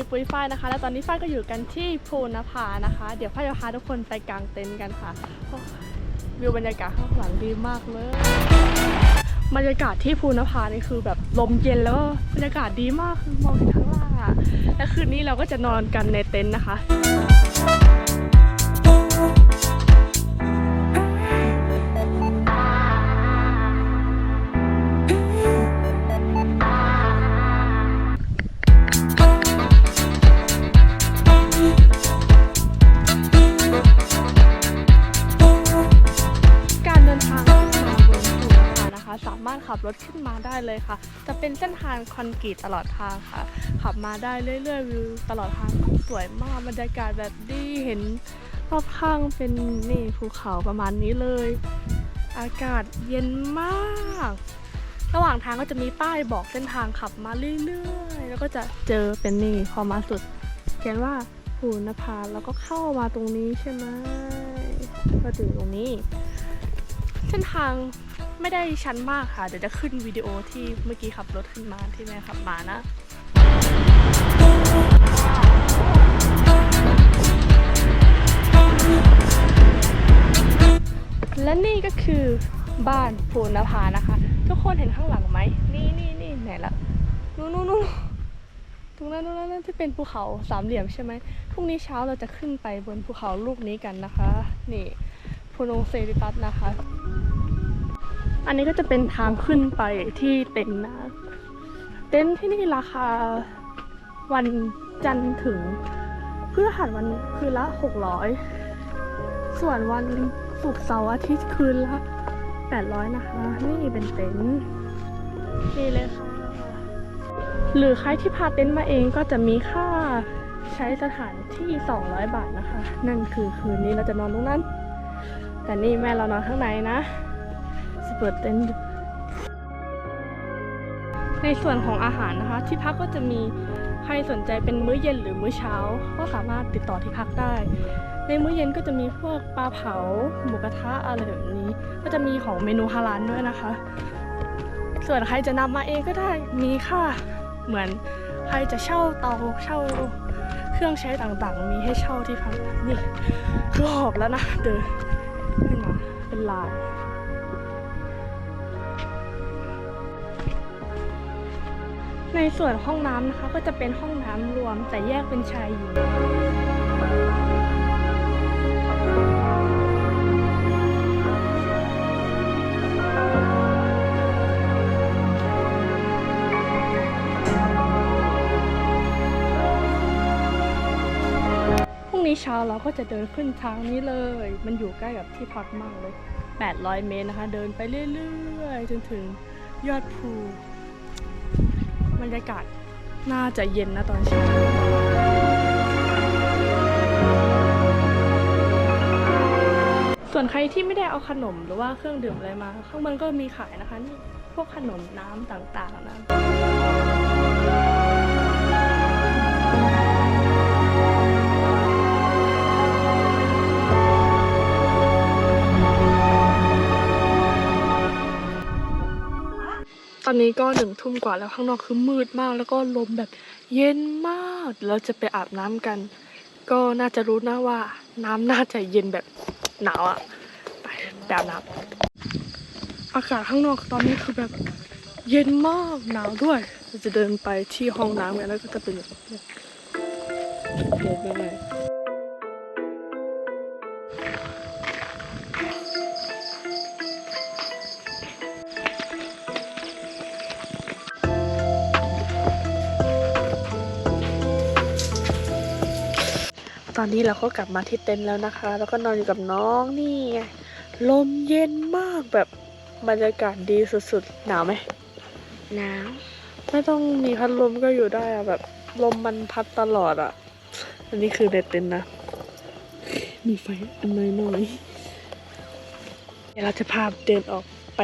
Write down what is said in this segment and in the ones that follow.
ยปุ้ยฝ้ายนะคะ และตอนนี้ฝ้ายก็อยู่กันที่ภูนภานะคะ เดี๋ยวฝ้ายจะพาทุกคนไปกางเต็นท์กันค่ะวิวบรรยากาศข้างหลังดีมากเลยบรรยากาศที่ภูนภานี่คือแบบลมเย็นแล้วก็บรรยากาศดีมากคือมองเห็นข้างล่างอะและคืนนี้เราก็จะนอนกันในเต็นท์นะคะ ขับรถขึ้นมาได้เลยค่ะ จะเป็นเส้นทางคอนกรีตตลอดทางค่ะ ขับมาได้เรื่อยๆวิวตลอดทางสวยมากบรรยากาศแบบดีเห็นรอบข้างเป็นนี่ภูเขาประมาณนี้เลย อากาศเย็นมาก ระหว่างทางก็จะมีป้ายบอกเส้นทางขับมาเรื่อยๆ แล้วก็จะเจอเป็นนี่พอมาสุด เขียนว่าภูนภาแล้วก็เข้ามาตรงนี้ใช่ไหมก็ถึงตรงนี้ เส้นทาง ไม่ได้ชันมากค่ะ เดี๋ยวจะขึ้นวิดีโอที่เมื่อกี้ขับรถขึ้นมาที่แม่ขับมานะและนี่ก็คือบ้านภูนภานะคะ ทุกคนเห็นข้างหลังไหม นี่นี่นี่ไหนละนู่นนู่นนู่นตรงนั้นตรงนั้นที่เป็นภูเขาสามเหลี่ยมใช่ไหมพรุ่งนี้เช้าเราจะขึ้นไปบนภูเขาลูกนี้กันนะคะ นี่พูนงเซริปัสนะคะ อันนี้ก็จะเป็นทางขึ้นไปที่เต็นท์นะ เต็นท์ที่นี่ราคาวันจันทร์ถึงพฤหัสวันคืนละ 600 ส่วนวันศุกร์เสาร์อาทิตย์คืนละ 800 นะคะ นี่เป็นเต็นท์นี่เลยค่ะ หรือใครที่พาเต็นท์มาเองก็จะมีค่าใช้สถานที่ 200 บาทนะคะ นั่นคือคืนนี้เราจะนอนตรงนั้น แต่นี่แม่เรานอนข้างในนะ เปิดเต็นท์ในส่วนของอาหารนะคะ ที่พักก็จะมีใครสนใจเป็นมื้อเย็นหรือมื้อเช้า ก็สามารถติดต่อที่พักได้ ในมื้อเย็นก็จะมีพวกปลาเผาหมูกระทะอะไรแบบนี้ ก็จะมีของเมนูฮาลาลด้วยนะคะ ส่วนใครจะนำมาเองก็ได้มีค่ะเหมือนใครจะเช่าเตาเช่าเครื่องใช้ต่างๆ มีให้เช่าที่พักนี่คือหอบแล้วนะเดินขึ้นมาเป็นลาน ในส่วนห้องน้ำนะคะก็จะเป็นห้องน้ำรวมแต่แยกเป็นชายหญิงพรุ่งนี้เช้าเราก็จะเดินขึ้นทางนี้เลย มันอยู่ใกล้กับที่พักมากเลย 800 เมตรนะคะ เดินไปเรื่อยๆ จนถึงยอดภู บรรยากาศน่าจะเย็นนะตอนเช้าส่วนใครที่ไม่ได้เอาขนมหรือว่าเครื่องดื่มอะไรมา ข้างบนก็มีขายนะคะนี่พวกขนมน้ำต่างๆนะ อนนี้ก็หนึ่งทุ่มกว่าแล้วข้างนอกคือมืดมาก แล้วก็ลมแบบเย็นมากเราจะไปอาบน้ำกัน ก็น่าจะรู้นะว่า น้ำน่าจะเย็นแบบหนาวอะไปไปอาบน้ำอากาศข้างนอกตอนนี้คือแบบเย็นมากหนาวด้วย เราจะเดินไปที่ห้องน้ำกันแล้วก็จะเป็นแบบนี้เดินไปเลย ตอนนี้เราก็กลับมาที่เต็นท์แล้วนะคะ แล้วก็นอนอยู่กับน้องนี่ไงลมเย็นมากแบบบรรยากาศดีสุดๆ หนาวไหมหนาว ไม่ต้องมีพัดลมก็อยู่ได้อะแบบลมมันพัดตลอดอะอันนี้คือในเต็นท์นะ มีไฟอันน้อยๆเดี๋ยวเราจะพาเดินออกไป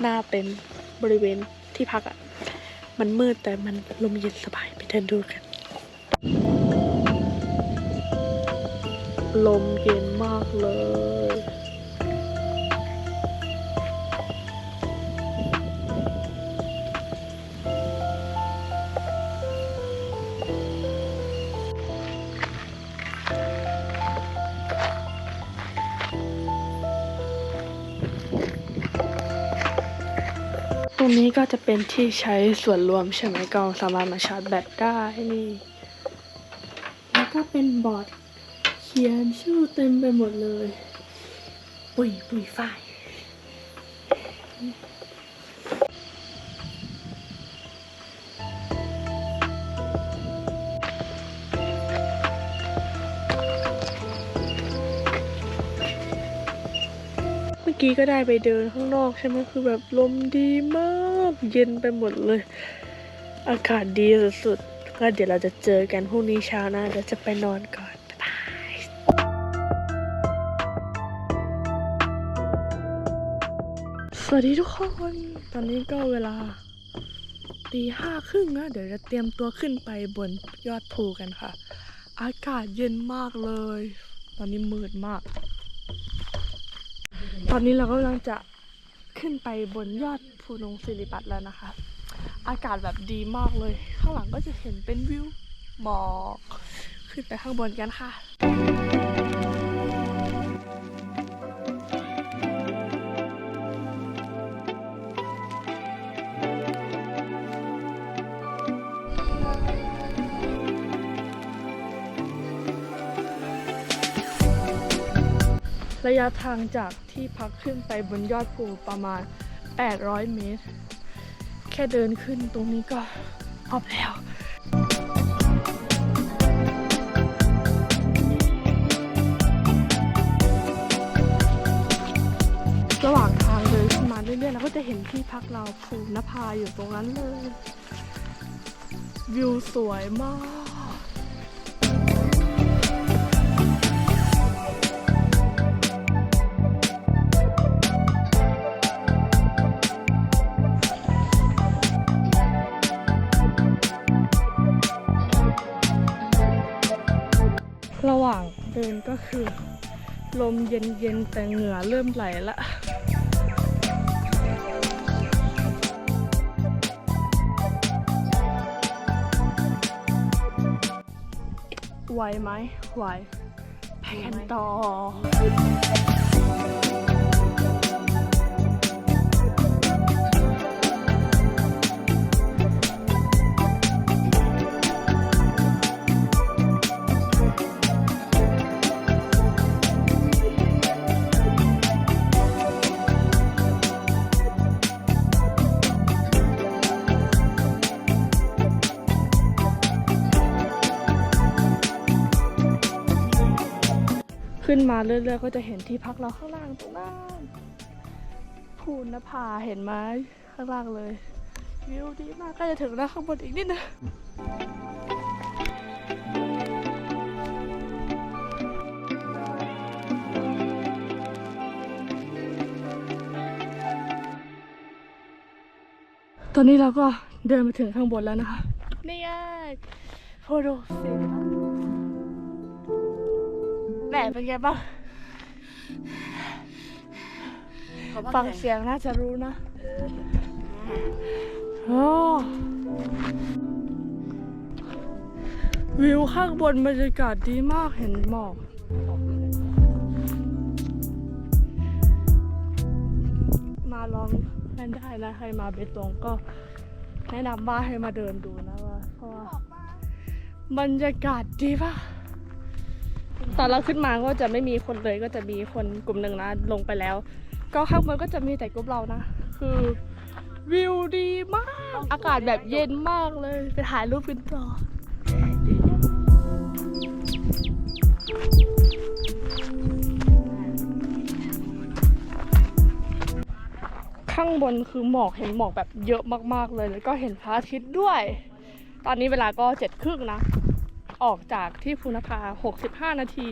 หน้าเต็นท์บริเวณที่พักอะมันมืดแต่มันลมเย็นสบายไปเดินดูกัน ลมเย็นมากเลย ตรงนี้ก็จะเป็นที่ใช้ส่วนรวมใช่ไหมก็สามารถมาชาร์จแบตได้นี่ แล้วก็เป็นบอร์ด ขียนชื่อเต็มไปหมดเลย ปุยปุยฝ้ายเมื่อกี้ก็ได้ไปเดินข้างนอกใช่ไหมคือแบบลมดีมากเย็นไปหมดเลย อากาศดีสุดๆก็เดี๋ยวเราจะเจอกันพรุ่งนี้เช้านะเดี๋ยวจะไปนอนก่อน วัสดีทุกคน ตอนนี้ก็เวลาตีห้าครึ่งนะ เดี๋ยวจะเตรียมตัวขึ้นไปบนยอดภูกันค่ะ อากาศเย็นมากเลย ตอนนี้มืดมาก ตอนนี้เรากำลังจะขึ้นไปบนยอดภูนงสิริปัตแล้วนะคะ อากาศแบบดีมากเลย ข้างหลังก็จะเห็นเป็นวิวหมอก ขึ้นไปข้างบนกันค่ะ ระยะทางจากที่พักขึ้นไปบนยอดภูประมาณ 800 เมตร แค่เดินขึ้นตรงนี้ก็พอบแล้วระหว่างทางเดินขึ้นมาเรื่อยๆเราก็จะเห็นที่พักเราภูนภาอยู่ตรงนั้นเลย วิวสวยมาก ก็คือ ลมเย็นๆแต่เหงื่อเริ่มไหลละไหวไหมไหวไปกันต่อ ขึ้นมาเรื่อยๆก็จะเห็นที่พักเราข้างล่างตรงนั้นภูนภาเห็นไหมข้างล่างเลย วิวดีมากกล้จะถึงแล้วข้างบนอีกนิดนึงตอนนี้เราก็เดินมาถึงข้างบนแล้วนะคะ นี่ไงโฟโดเซน แหมเป็นไงบ้างฟังเสียงน่าจะรู้นะโอ้วิวข้างบนบรรยากาศดีมากเห็นหมอกมาลองเล่นได้นะ ใครมาเบตงก็แนะนำว่าให้มาเดินดูนะว่าเพราะว่าบรรยากาศดีป่ะ ตอนเราขึ้นมาก็จะไม่มีคนเลยก็จะมีคนกลุ่มหนึ่งนะลงไปแล้ว ก็ข้างบนก็จะมีแต่กลุ่มเรานะ คือวิวดีมาก อากาศแบบเย็นมากเลย ไปถ่ายรูปกันต่อข้างบนคือหมอกเห็นหมอกแบบเยอะมากๆเลย แล้วก็เห็นพระอาทิตย์ด้วย ตอนนี้เวลาก็เจ็ดครึ่งนะ ออกจากที่ภูนภา 65 นาที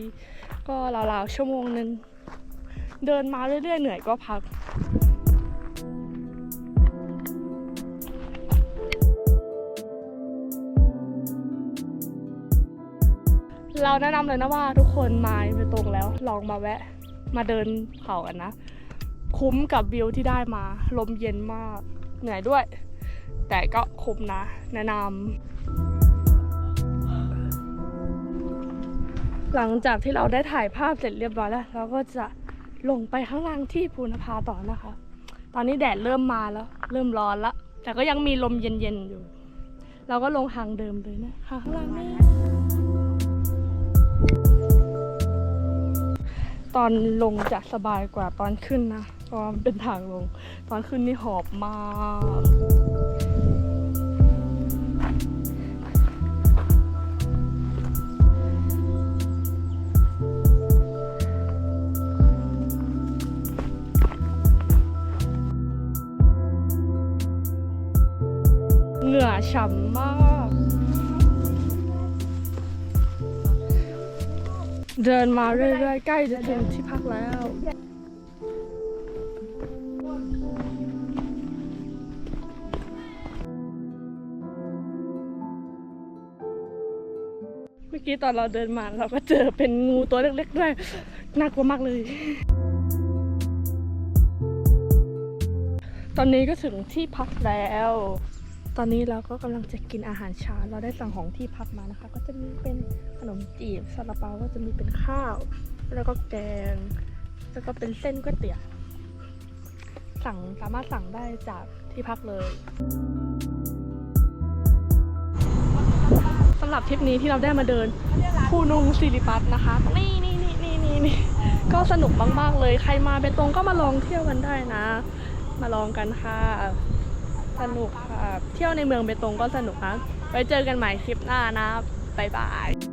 ก็ราวๆชั่วโมงนึง เดินมาเรื่อยๆ เหนื่อยก็พักเราแนะนำเลยนะว่าทุกคนมาไปตรงแล้ว ลองมาแวะ มาเดินเขากันนะ คุ้มกับวิวที่ได้มา ลมเย็นมาก เหนื่อยด้วย แต่ก็คุ้มนะ แนะนำ หลังจากที่เราได้ถ่ายภาพเสร็จเรียบร้อยแล้ว เราก็จะลงไปข้างล่างที่ภูนภาต่อนะคะ ตอนนี้แดดเริ่มมาแล้ว เริ่มร้อนแล้วแต่ก็ยังมีลมเย็นๆอยู่ เราก็ลงทางเดิมเลยนะคะข้างล่างนี่ตอนลงจะสบายกว่าตอนขึ้นนะเพราะเป็นทางลง ตอนขึ้นนี่หอบมาก ฉ่ำมาก เดินมาเรื่อยๆ ใกล้จะถึงที่พักแล้ว เมื่อกี้ตอนเราเดินมาเราก็เจอเป็นงูตัวเล็กๆด้วย น่ากลัวมากเลยตอนนี้ก็ถึงที่พักแล้ว ตอนนี้เราก็กำลังจะกินอาหารเช้าเราได้สั่งของที่พักมานะคะ ก็จะมีเป็นขนมจีบซาลาเปาก็จะมีเป็นข้าว แล้วก็แกง แล้วก็เป็นเส้นก๋วยเตี๋ยวสั่งสามารถสั่งได้จากที่พักเลยสำหรับทริปนี้ที่เราได้มาเดินภูนุงสิริปัตนะคะ นี่นี่นี่นี่นี่นี่ก็สนุกมาก ๆ เลย ใครมาเบตงก็มาลองเที่ยวกันได้นะ มาลองกันค่ะ สนุกค่ะเที่ยวในเมืองเบตงก็สนุกนะไว้เจอกันใหม่คลิปหน้านะบ๊ายบาย